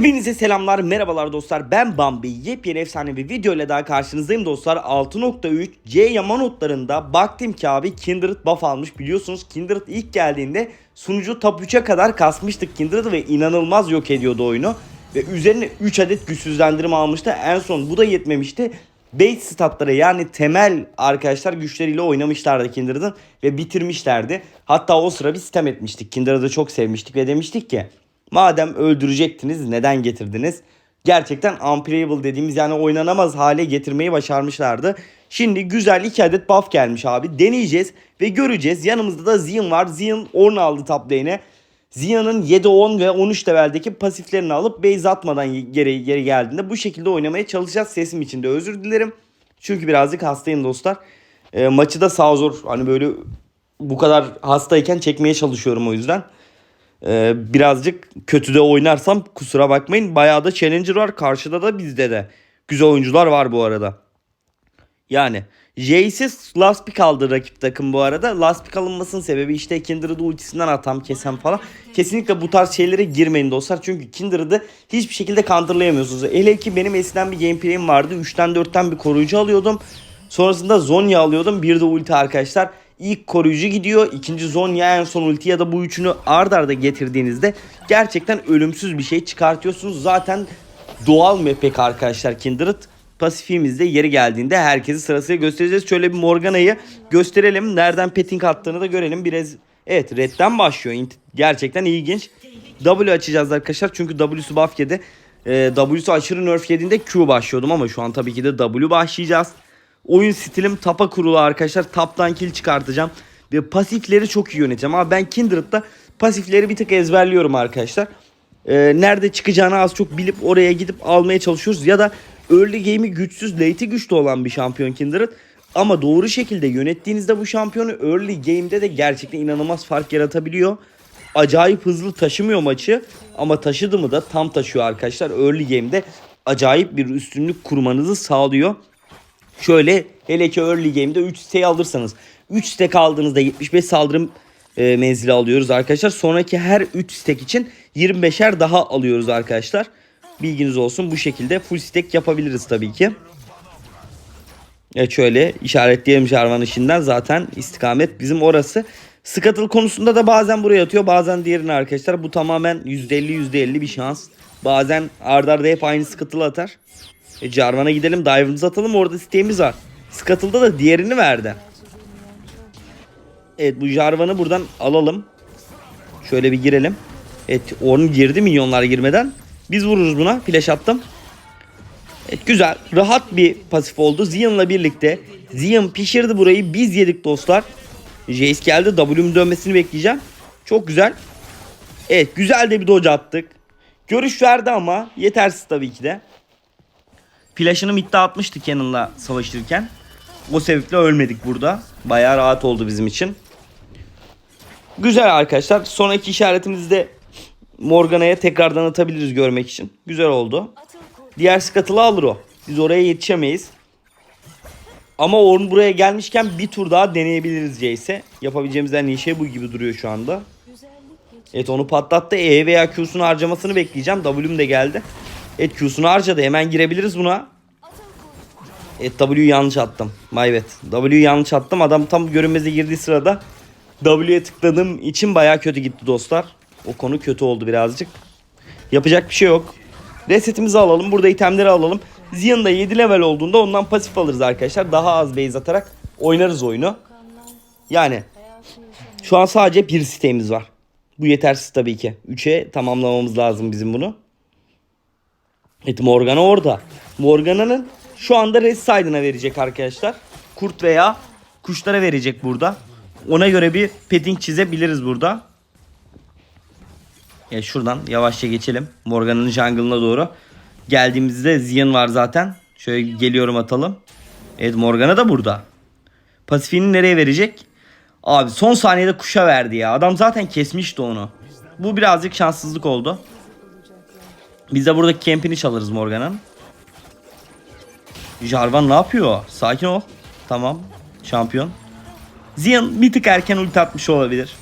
Hepinize selamlar, merhabalar dostlar. Ben Bambi. Yepyeni efsane bir video ile daha karşınızdayım dostlar. 6.3 C yama notlarında baktım ki abi Kindred buff almış. Biliyorsunuz Kindred ilk geldiğinde sunucu top 3'e kadar kasmıştık Kindred'ı ve inanılmaz yok ediyordu oyunu. Ve üzerine 3 adet güçsüzlendirme almıştı. En son bu da yetmemişti. Base statları yani temel arkadaşlar güçleriyle oynamışlardı Kindred'ın ve bitirmişlerdi. Hatta o sıra bir sistem etmiştik. Kindred'ı çok sevmiştik ve demiştik ki madem öldürecektiniz neden getirdiniz? Gerçekten unplayable dediğimiz yani oynanamaz hale getirmeyi başarmışlardı. Şimdi güzel 2 adet buff gelmiş abi. Deneyeceğiz ve göreceğiz. Yanımızda da Zion var. Zion Orn aldı top lane'e. Zion'ın 7, 10 ve 13 leveldeki pasiflerini alıp base atmadan geri, geri geldiğinde bu şekilde oynamaya çalışacağız. Sesim için de özür dilerim. Çünkü birazcık hastayım dostlar. E, maçı da sağ zor hani böyle bu kadar hastayken çekmeye çalışıyorum o yüzden. E, birazcık kötüde oynarsam kusura bakmayın. Bayağı da challenger var karşıda da bizde de. Güzel oyuncular var bu arada. Yani Jace'siz last pick aldı rakip takım bu arada. Last pick alınmasının sebebi işte Kindred'ı ultisinden atam kesen falan. Kesinlikle bu tarz şeylere girmeyin dostlar. Çünkü Kindred'ı hiçbir şekilde counterlayamıyorsunuz. Hele ki benim eskiden bir gameplay'im vardı. 3'ten 4'ten bir koruyucu alıyordum. Sonrasında Zonya alıyordum. Bir de ulti arkadaşlar. İlk koruyucu gidiyor. ikinci Zonya en son ulti ya da bu üçünü ard arda getirdiğinizde gerçekten ölümsüz bir şey çıkartıyorsunuz. Zaten doğal mepek arkadaşlar Kindred pasifimizde yeri geldiğinde herkesi sırasıyla göstereceğiz. Şöyle bir Morgana'yı gösterelim. Nereden petting attığını da görelim. Biraz evet redden başlıyor. Gerçekten ilginç. W açacağız arkadaşlar. Çünkü W'su buff yedi. Ee, W'su aşırı nerf yediğinde Q başlıyordum ama şu an tabii ki de W başlayacağız. Oyun stilim tapa kurulu arkadaşlar. Taptan kill çıkartacağım. Ve pasifleri çok iyi yöneteceğim. Ama ben Kindred'da pasifleri bir tık ezberliyorum arkadaşlar. Ee, nerede çıkacağını az çok bilip oraya gidip almaya çalışıyoruz. Ya da early game'i güçsüz, late'i güçlü olan bir şampiyon Kindred. Ama doğru şekilde yönettiğinizde bu şampiyonu early game'de de gerçekten inanılmaz fark yaratabiliyor. Acayip hızlı taşımıyor maçı ama taşıdı mı da tam taşıyor arkadaşlar. Early game'de acayip bir üstünlük kurmanızı sağlıyor. Şöyle hele ki early game'de 3 stay alırsanız 3 stack aldığınızda 75 saldırım e, menzili alıyoruz arkadaşlar. Sonraki her 3 stack için 25'er daha alıyoruz arkadaşlar. Bilginiz olsun bu şekilde full stack yapabiliriz tabii ki. Evet şöyle işaretleyelim Jarvan işinden zaten istikamet bizim orası. Scuttle konusunda da bazen buraya atıyor bazen diğerine arkadaşlar. Bu tamamen %50 %50 bir şans. Bazen ardarda arda hep aynı Scuttle'ı atar. E, Jarvan'a gidelim dive'ımızı atalım orada siteğimiz var. Scuttle'da da diğerini verdi. Evet bu Jarvan'ı buradan alalım. Şöyle bir girelim. Evet Orn girdi minyonlar girmeden. Biz vururuz buna. Flash attım. Evet güzel. Rahat bir pasif oldu. Zion'la birlikte. Zion pişirdi burayı. Biz yedik dostlar. Jace geldi. W'm dönmesini bekleyeceğim. Çok güzel. Evet güzel de bir dodge attık. Görüş verdi ama yetersiz tabii ki de. Flash'ını midde atmıştı Cannon'la savaşırken. O sebeple ölmedik burada. Bayağı rahat oldu bizim için. Güzel arkadaşlar. Sonraki işaretimizde Morgana'ya tekrardan atabiliriz görmek için. Güzel oldu. Diğer Scuttle'ı alır o. Biz oraya yetişemeyiz. Ama Orn buraya gelmişken bir tur daha deneyebiliriz Jace'e. Yapabileceğimiz en iyi şey bu gibi duruyor şu anda. Evet onu patlattı. E veya Q'sunu harcamasını bekleyeceğim. W'm de geldi. Evet Q'sunu harcadı. Hemen girebiliriz buna. Evet W'yu yanlış attım. My bad. W'yu yanlış attım. Adam tam görünmeze girdiği sırada W'ye tıkladığım için baya kötü gitti dostlar. O konu kötü oldu birazcık. Yapacak bir şey yok. Resetimizi alalım. Burada itemleri alalım. Zion da 7 level olduğunda ondan pasif alırız arkadaşlar. Daha az base atarak oynarız oyunu. Yani şu an sadece bir sitemiz var. Bu yetersiz tabii ki. 3'e tamamlamamız lazım bizim bunu. Evet Morgana orada. Morgana'nın şu anda res side'ına verecek arkadaşlar. Kurt veya kuşlara verecek burada. Ona göre bir petting çizebiliriz burada. Ya şuradan yavaşça geçelim. Morgana'nın jungle'ına doğru. Geldiğimizde Zion var zaten. Şöyle geliyorum atalım. Evet Morgana da burada. Pasifini nereye verecek? Abi son saniyede kuşa verdi ya. Adam zaten kesmişti onu. Bu birazcık şanssızlık oldu. Biz de buradaki kempini çalarız Morgan'ın. Jarvan ne yapıyor? Sakin ol. Tamam. Şampiyon. Zion bir tık erken ulti atmış olabilir.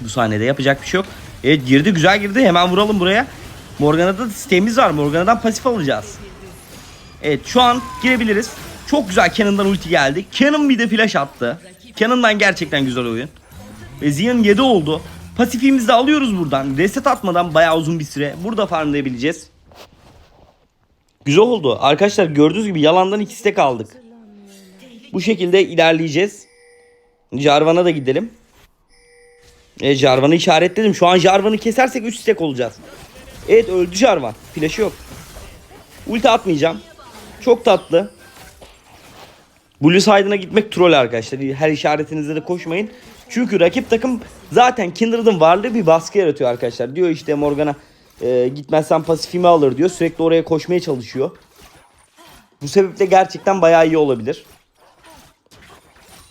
Bu sahnede yapacak bir şey yok. Evet girdi güzel girdi. Hemen vuralım buraya. Morgana'da da sitemiz var. Morgana'dan pasif alacağız. Evet şu an girebiliriz. Çok güzel Cannon'dan ulti geldi. Cannon bir de flash attı. Cannon'dan gerçekten güzel oyun. Ve Zion 7 oldu. Pasifimizi de alıyoruz buradan. Reset atmadan bayağı uzun bir süre burada farmlayabileceğiz. Güzel oldu. Arkadaşlar gördüğünüz gibi yalandan iki stack aldık. Bu şekilde ilerleyeceğiz. Jarvan'a da gidelim. E, Jarvan'ı işaretledim. Şu an Jarvan'ı kesersek 3 stack olacağız. Evet öldü Jarvan. Flash'ı yok. Ulti atmayacağım. Çok tatlı. Blue side'ına gitmek troll arkadaşlar. Her işaretinizde de koşmayın. Çünkü rakip takım zaten Kindred'ın varlığı bir baskı yaratıyor arkadaşlar. Diyor işte Morgana e, gitmezsen pasifimi alır diyor. Sürekli oraya koşmaya çalışıyor. Bu sebeple gerçekten bayağı iyi olabilir.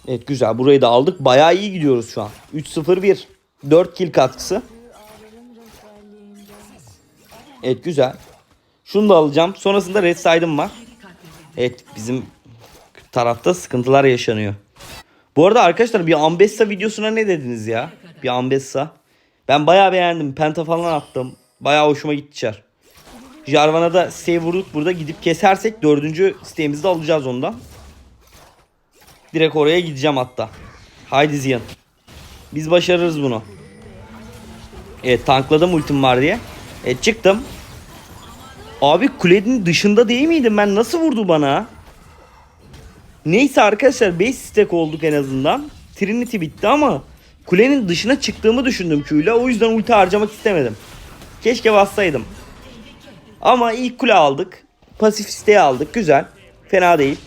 Evet güzel burayı da aldık. Bayağı iyi gidiyoruz şu an. 3-0-1. 4 kill katkısı. Evet güzel. Şunu da alacağım. Sonrasında red side'ım var. Evet bizim tarafta sıkıntılar yaşanıyor. Bu arada arkadaşlar bir Ambessa videosuna ne dediniz ya? Bir Ambessa. Ben bayağı beğendim. Penta falan attım. Bayağı hoşuma gitti çar. Jarvan'a da save vurduk burada gidip kesersek dördüncü siteğimizi de alacağız ondan. Direkt oraya gideceğim hatta. Haydi Ziyan. Biz başarırız bunu. Evet tankladım ultim var diye. Evet çıktım. Abi kulenin dışında değil miydim ben? Nasıl vurdu bana? Neyse arkadaşlar 5 stack olduk en azından. Trinity bitti ama kulenin dışına çıktığımı düşündüm Q'yla. O yüzden ulti harcamak istemedim. Keşke bassaydım. Ama ilk kule aldık. Pasif isteği aldık. Güzel. Fena değil.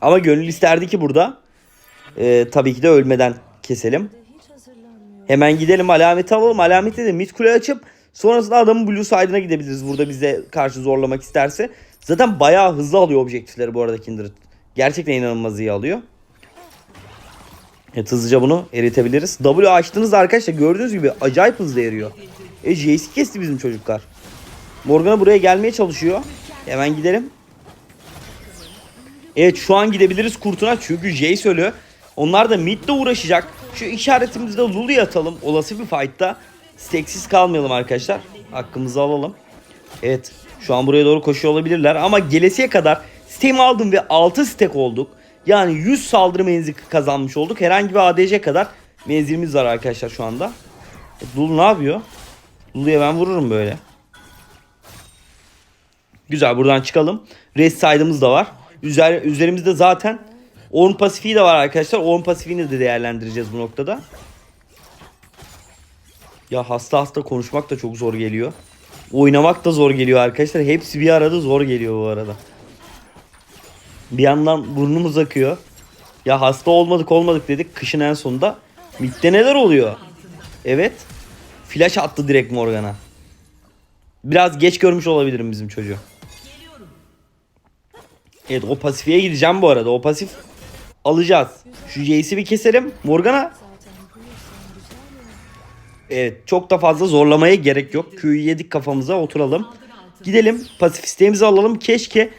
Ama gönül isterdi ki burada. e, tabii ki de ölmeden keselim. Hemen gidelim alameti alalım. Alameti de mid kule açıp sonrasında adamın blue side'ına gidebiliriz. Burada bize karşı zorlamak isterse. Zaten bayağı hızlı alıyor objektifleri bu arada Kindred. Gerçekten inanılmaz iyi alıyor. Evet hızlıca bunu eritebiliriz. W açtığınızda arkadaşlar gördüğünüz gibi acayip hızlı eriyor. E JC kesti bizim çocuklar. Morgana buraya gelmeye çalışıyor. Hemen gidelim. Evet şu an gidebiliriz kurtuna çünkü Jay söylüyor. Onlar da midde uğraşacak. Şu işaretimizde Lulu'yu atalım. Olası bir fight'ta steksiz kalmayalım arkadaşlar. Hakkımızı alalım. Evet şu an buraya doğru koşuyor olabilirler ama gelesiye kadar stem aldım ve 6 stek olduk. Yani 100 saldırı menzili kazanmış olduk. Herhangi bir ADC kadar menzilimiz var arkadaşlar şu anda. E, Lulu ne yapıyor? Lulu'ya ben vururum böyle. Güzel buradan çıkalım. Rest side'ımız da var. Üzer, üzerimizde zaten Orn pasifiği de var arkadaşlar. Orn pasifiğini de değerlendireceğiz bu noktada. Ya hasta hasta konuşmak da çok zor geliyor. Oynamak da zor geliyor arkadaşlar. Hepsi bir arada zor geliyor bu arada. Bir yandan burnumuz akıyor. Ya hasta olmadık olmadık dedik. Kışın en sonunda. Mid'de neler oluyor? Evet. Flash attı direkt Morgan'a. Biraz geç görmüş olabilirim bizim çocuğu. Evet o pasifiye gideceğim bu arada. O pasif alacağız. Şu Jace'i bir keselim. Morgana. Evet çok da fazla zorlamaya gerek yok. Q'yu yedik kafamıza oturalım. Gidelim pasif isteğimizi alalım. Keşke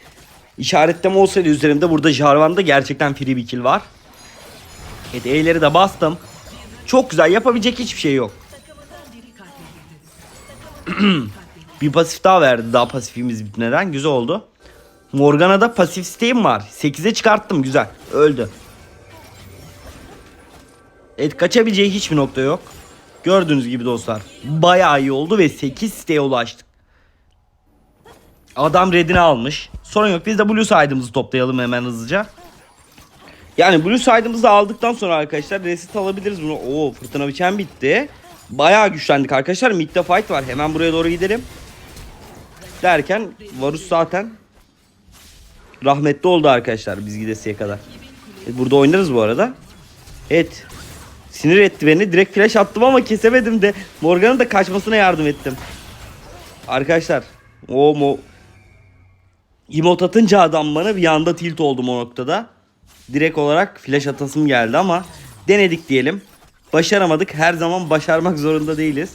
işaretleme olsaydı üzerimde. Burada Jarvan'da gerçekten free bir kill var. Evet E'leri de bastım. Çok güzel yapabilecek hiçbir şey yok. bir pasif daha verdi daha pasifimiz bitmeden. Güzel oldu. Morgana'da pasif isteğim var. 8'e çıkarttım güzel. Öldü. Evet kaçabileceği hiçbir nokta yok. Gördüğünüz gibi dostlar. Bayağı iyi oldu ve 8 siteye ulaştık. Adam redini almış. Sorun yok biz de blue side'ımızı toplayalım hemen hızlıca. Yani blue side'ımızı aldıktan sonra arkadaşlar reset alabiliriz bunu. Oo fırtına biçen bitti. Bayağı güçlendik arkadaşlar. Mid'de fight var. Hemen buraya doğru gidelim. Derken Varus zaten rahmetli oldu arkadaşlar biz gidesiye kadar. E, Burada oynarız bu arada. Evet. Sinir etti beni. Direkt flash attım ama kesemedim de. Morgan'ın da kaçmasına yardım ettim. Arkadaşlar. O mo Emote atınca adam bana bir anda tilt oldum o noktada. Direkt olarak flash atasım geldi ama denedik diyelim. Başaramadık. Her zaman başarmak zorunda değiliz.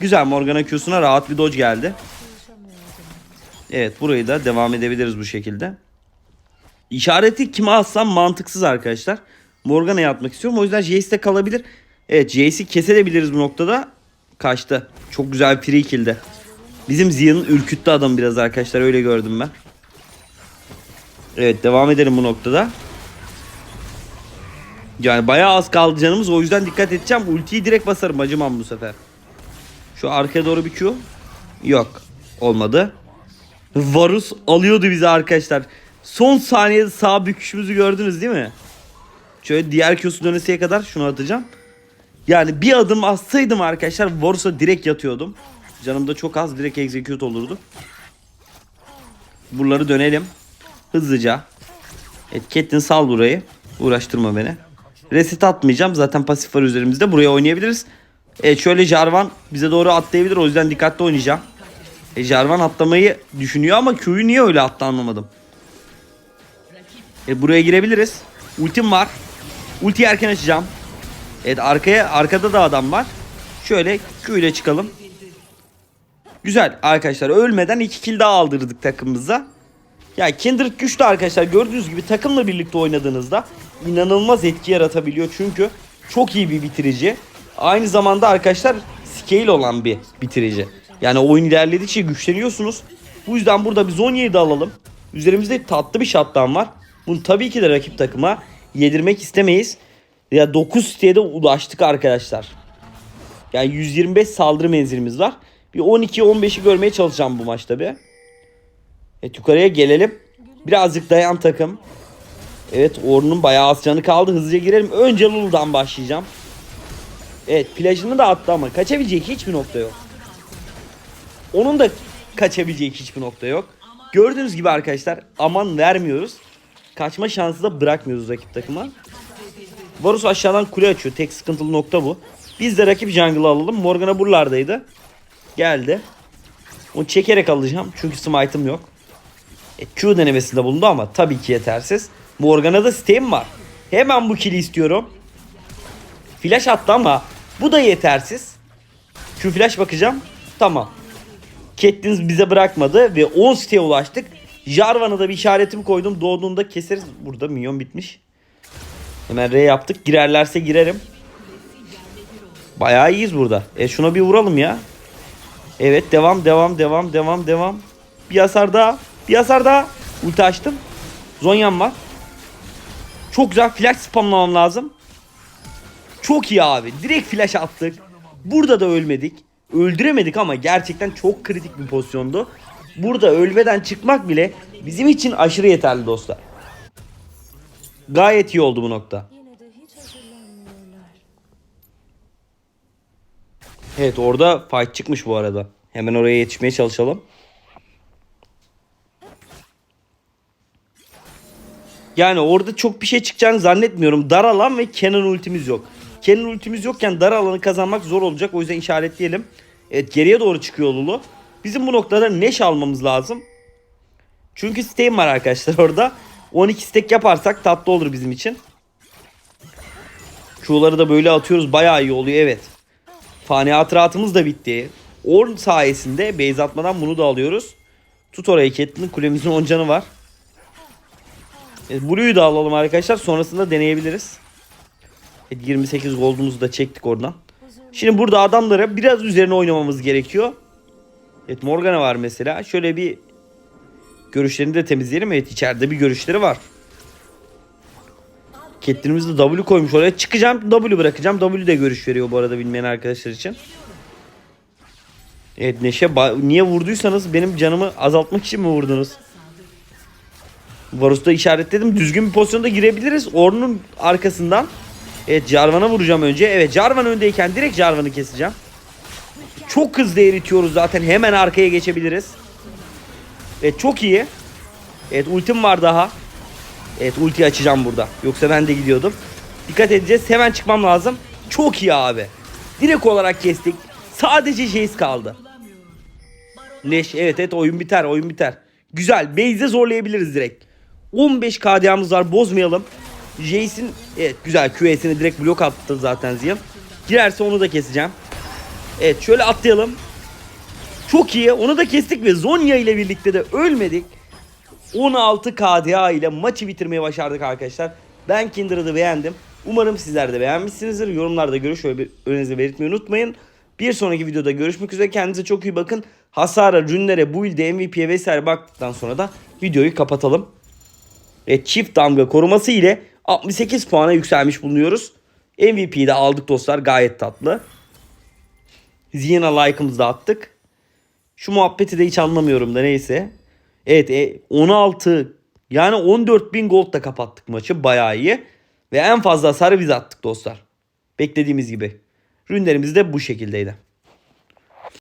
Güzel Morgana Q'suna rahat bir dodge geldi. Evet burayı da devam edebiliriz bu şekilde. İşareti kime atsam mantıksız arkadaşlar. Morgana'ya atmak istiyorum. O yüzden Jace'de kalabilir. Evet Jace'i kesebiliriz bu noktada. Kaçtı. Çok güzel bir free kill'di. Bizim Zia'nın ürküttü adam biraz arkadaşlar öyle gördüm ben. Evet devam edelim bu noktada. Yani bayağı az kaldı canımız o yüzden dikkat edeceğim. Ultiyi direkt basarım acımam bu sefer. Şu arkaya doğru bir Q. Yok. Olmadı. Varus alıyordu bizi arkadaşlar. Son saniyede sağ büküşümüzü gördünüz değil mi? Şöyle diğer Q'su dönesiye kadar şunu atacağım. Yani bir adım atsaydım arkadaşlar Varus'a direkt yatıyordum. Canım da çok az direkt execute olurdu. Buraları dönelim. Hızlıca. Evet sal burayı. Uğraştırma beni. Reset atmayacağım. Zaten pasif var üzerimizde. Buraya oynayabiliriz. Evet şöyle Jarvan bize doğru atlayabilir. O yüzden dikkatli oynayacağım. E, Jarvan atlamayı düşünüyor ama Q'yu niye öyle attı anlamadım. E, buraya girebiliriz. Ultim var. Ultiyi erken açacağım. Evet arkaya arkada da adam var. Şöyle Q ile çıkalım. Güzel arkadaşlar ölmeden 2 kill daha aldırdık takımımıza. Ya Kindred güçlü arkadaşlar gördüğünüz gibi takımla birlikte oynadığınızda inanılmaz etki yaratabiliyor çünkü çok iyi bir bitirici. Aynı zamanda arkadaşlar scale olan bir bitirici. Yani oyun ilerledikçe güçleniyorsunuz. Bu yüzden burada Zonya'yı da alalım. Üzerimizde tatlı bir shutdown var. Bunu tabii ki de rakip takıma yedirmek istemeyiz. Ya 9 siteye de ulaştık arkadaşlar. Yani 125 saldırı menzilimiz var. Bir 12-15'i görmeye çalışacağım bu maçta bir. Evet yukarıya gelelim. Birazcık dayan takım. Evet Orun'un bayağı az canı kaldı. Hızlıca girelim. Önce Lulu'dan başlayacağım. Evet plajını da attı ama kaçabilecek hiçbir nokta yok. Onun da kaçabilecek hiçbir nokta yok. Gördüğünüz gibi arkadaşlar aman vermiyoruz. Kaçma şansı da bırakmıyoruz rakip takıma. Varus aşağıdan kule açıyor. Tek sıkıntılı nokta bu. Biz de rakip jungle'ı alalım. Morgana buralardaydı. Geldi. Onu çekerek alacağım. Çünkü smite'ım yok. E, Q denemesinde bulundu ama tabii ki yetersiz. Morgana'da stem var. Hemen bu kill'i istiyorum. Flash attı ama bu da yetersiz. Q flash bakacağım. Tamam. Catelyn bize bırakmadı ve 10 siteye ulaştık. Jarvan'a da bir işaretimi koydum. Doğduğunda keseriz. Burada minyon bitmiş. Hemen R yaptık. Girerlerse girerim. Bayağı iyiyiz burada. E şuna bir vuralım ya. Evet devam devam devam devam devam. Bir hasar daha. Bir hasar daha. Ulti açtım. Zonya'm var. Çok güzel flash spamlamam lazım. Çok iyi abi. Direkt flash attık. Burada da ölmedik. Öldüremedik ama gerçekten çok kritik bir pozisyondu. Burada ölmeden çıkmak bile bizim için aşırı yeterli dostlar. Gayet iyi oldu bu nokta. Evet orada fight çıkmış bu arada. Hemen oraya yetişmeye çalışalım. Yani orada çok bir şey çıkacağını zannetmiyorum. Dar alan ve Kenan ultimiz yok. Kenan ultimiz yokken dar alanı kazanmak zor olacak. O yüzden işaretleyelim. Evet geriye doğru çıkıyor Lulu. Bizim bu noktada Neş almamız lazım. Çünkü steam var arkadaşlar orada. 12 stack yaparsak tatlı olur bizim için. Q'ları da böyle atıyoruz. Bayağı iyi oluyor evet. Fani hatıratımız da bitti. Orn sayesinde base atmadan bunu da alıyoruz. Tut orayı Catelyn. Kulemizin 10 canı var. Evet, Blue'yu da alalım arkadaşlar. Sonrasında deneyebiliriz. Evet, 28 gold'umuzu da çektik oradan. Şimdi burada adamlara biraz üzerine oynamamız gerekiyor. Evet Morgana var mesela. Şöyle bir görüşlerini de temizleyelim. Evet içeride bir görüşleri var. Catelyn'imiz de W koymuş oraya. Çıkacağım W bırakacağım. W de görüş veriyor bu arada bilmeyen arkadaşlar için. Evet Neşe niye vurduysanız benim canımı azaltmak için mi vurdunuz? Varus'ta işaretledim. Düzgün bir pozisyonda girebiliriz. Orn'un arkasından. Evet Jarvan'a vuracağım önce. Evet Jarvan öndeyken direkt Jarvan'ı keseceğim. Çok hızlı eritiyoruz zaten. Hemen arkaya geçebiliriz. Evet çok iyi. Evet ultim var daha. Evet ulti açacağım burada. Yoksa ben de gidiyordum. Dikkat edeceğiz. Hemen çıkmam lazım. Çok iyi abi. Direkt olarak kestik. Sadece Jace kaldı. Neş evet evet oyun biter oyun biter. Güzel. Base'e zorlayabiliriz direkt. 15 KDA'mız var bozmayalım. Jace'in evet güzel QS'ini direkt blok attı zaten Zion. Girerse onu da keseceğim. Evet şöyle atlayalım. Çok iyi. Onu da kestik ve Zonya ile birlikte de ölmedik. 16 KDA ile maçı bitirmeyi başardık arkadaşlar. Ben Kindred'ı beğendim. Umarım sizler de beğenmişsinizdir. Yorumlarda görüş ve önünüze belirtmeyi unutmayın. Bir sonraki videoda görüşmek üzere. Kendinize çok iyi bakın. Hasara, rünlere, build'e, MVP'ye vesaire baktıktan sonra da videoyu kapatalım. Evet çift damga koruması ile 68 puana yükselmiş bulunuyoruz. MVP'yi de aldık dostlar gayet tatlı. Ziyana like'ımızı da attık. Şu muhabbeti de hiç anlamıyorum da neyse. Evet e, 16 yani 14 bin gold da kapattık maçı bayağı iyi. Ve en fazla hasarı biz attık dostlar. Beklediğimiz gibi. Rünlerimiz de bu şekildeydi.